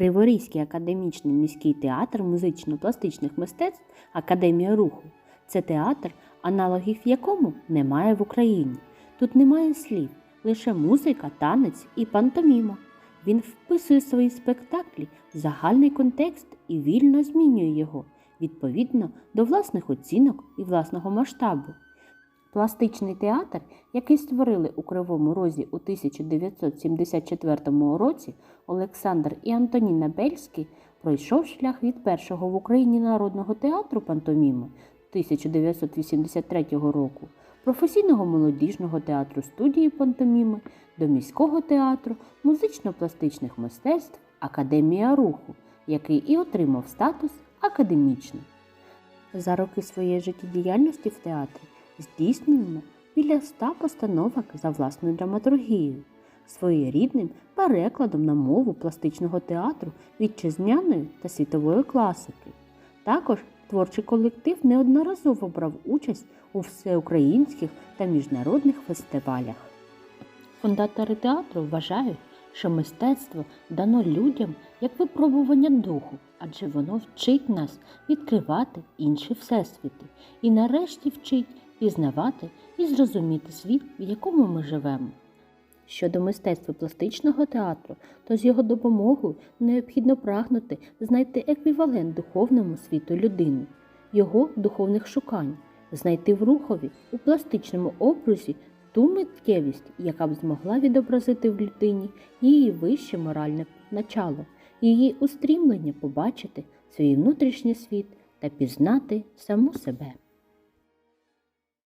Криворізький академічний міський театр музично-пластичних мистецтв Академія руху це театр, аналогів якому немає в Україні. Тут немає слів, лише музика, танець і пантоміма. Він вписує свої спектаклі в загальний контекст і вільно змінює його відповідно до власних оцінок і власного масштабу. Пластичний театр, який створили у Кривому Розі у 1974 році Олександр і Антоніна Бельський, пройшов шлях від першого в Україні народного театру пантоміми 1983 року, професійного молодіжного театру студії пантоміми до міського театру музично-пластичних мистецтв Академія руху, який і отримав статус академічний. За роки своєї життєдіяльності в театрі здійснено біля ста постановок за власною драматургією, своєрідним перекладом на мову пластичного театру вітчизняної та світової класики. Також творчий колектив неодноразово брав участь у всеукраїнських та міжнародних фестивалях. Фундатори театру вважають, що мистецтво дано людям як випробування духу, адже воно вчить нас відкривати інші всесвіти і нарешті вчить пізнавати і зрозуміти світ, в якому ми живемо. Щодо мистецтва пластичного театру, то з його допомогою необхідно прагнути знайти еквівалент духовному світу людини, його духовних шукань, знайти в рухові у пластичному образі ту миттєвість, яка б змогла відобразити в людині її вище моральне начало, її устрімлення побачити свій внутрішній світ та пізнати саму себе.